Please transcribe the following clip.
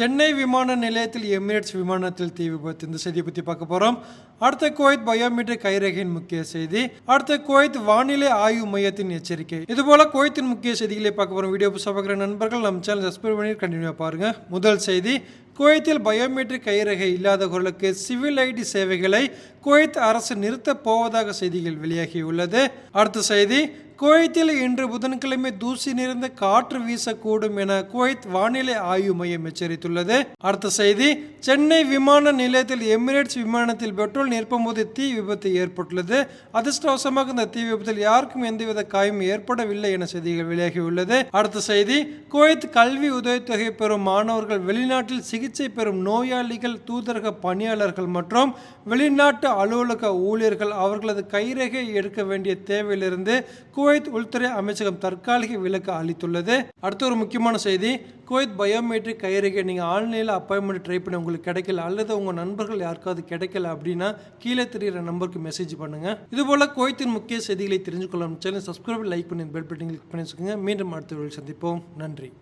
சென்னை விமான நிலையத்தில் எமிரேட்ஸ் விமானத்தில் தீ விபத்து. இந்த செய்தியை பற்றி பார்க்க போகிறோம் அடுத்த குவைத் பயோமெட்ரிக் கைரேகையின் முக்கிய செய்தி. அடுத்த குவைத் வானிலை ஆய்வு மையத்தின் எச்சரிக்கை. இதுபோல குவைத்தின் முக்கிய செய்திகளை பார்க்க போகிறோம் வீடியோ புதுசா பார்க்குற நண்பர்கள் நம்ம சேனல் சப்ஸ்கிரைப் பண்ணி கண்டினியூ பாருங்கள் முதல் செய்தி குவைத்தில் பயோமெட்ரிக் கைரேகை இல்லாதவர்களுக்கு சிவில் ஐடி சேவைகளை குவைத் அரசு நிறுத்தப் போவதாக செய்திகள் வெளியாகியுள்ளது. அடுத்த செய்தி குவைத்தில் இன்று புதன்கிழமை தூசி நிறைந்த காற்று வீசக்கூடும் என குவைத் வானிலை ஆய்வு மையம் எச்சரித்துள்ளது. அடுத்த செய்தி சென்னை விமான நிலையத்தில் எமிரேட்ஸ் விமானத்தில் பெட்ரோல் நிற்பம்போது தீ விபத்து ஏற்பட்டுள்ளது. அதிர்ஷ்டவசமாக இந்த தீ விபத்தில் யாருக்கும் எந்தவித காயம் ஏற்படவில்லை என செய்திகள் வெளியாகியுள்ளது. அடுத்த செய்தி குவைத் கல்வி உதவித்தொகை பெறும் மாணவர்கள் வெளிநாட்டில் சிகிச்சை பெறும் நோயாளிகள் தூதரக பணியாளர்கள் மற்றும் வெளிநாட்டு அலுவலக ஊழியர்கள் அவர்களது கைரேகை எடுக்க வேண்டிய தேவையிலிருந்து குவைத் உள்துறை அமைச்சகம் தற்காலிக விலக்கு அளித்துள்ளது. அடுத்த ஒரு முக்கியமான செய்தி குவைத் பயோமெட்ரிக் கைரேகை நீங்கள் ஆன்லைனில் அப்பாயின்மெண்ட் ட்ரை பண்ணி உங்களுக்கு கிடைக்கல அல்லது உங்கள் நண்பர்கள் யாருக்காவது கிடைக்கல அப்படின்னா கீழே தெரிகிற நம்பருக்கு மெசேஜ் பண்ணுங்க. இதுபோல் குவைத்தின் முக்கிய செய்திகளை தெரிஞ்சுக்கொள்ளலாம். சேனல் சப்ஸ்கிரைப் லைக் பண்ணி பெல் பட்டன் கிளிக் பண்ணி வச்சுக்கோங்க. மீண்டும் அடுத்த வீடியோ சந்திப்போம். நன்றி.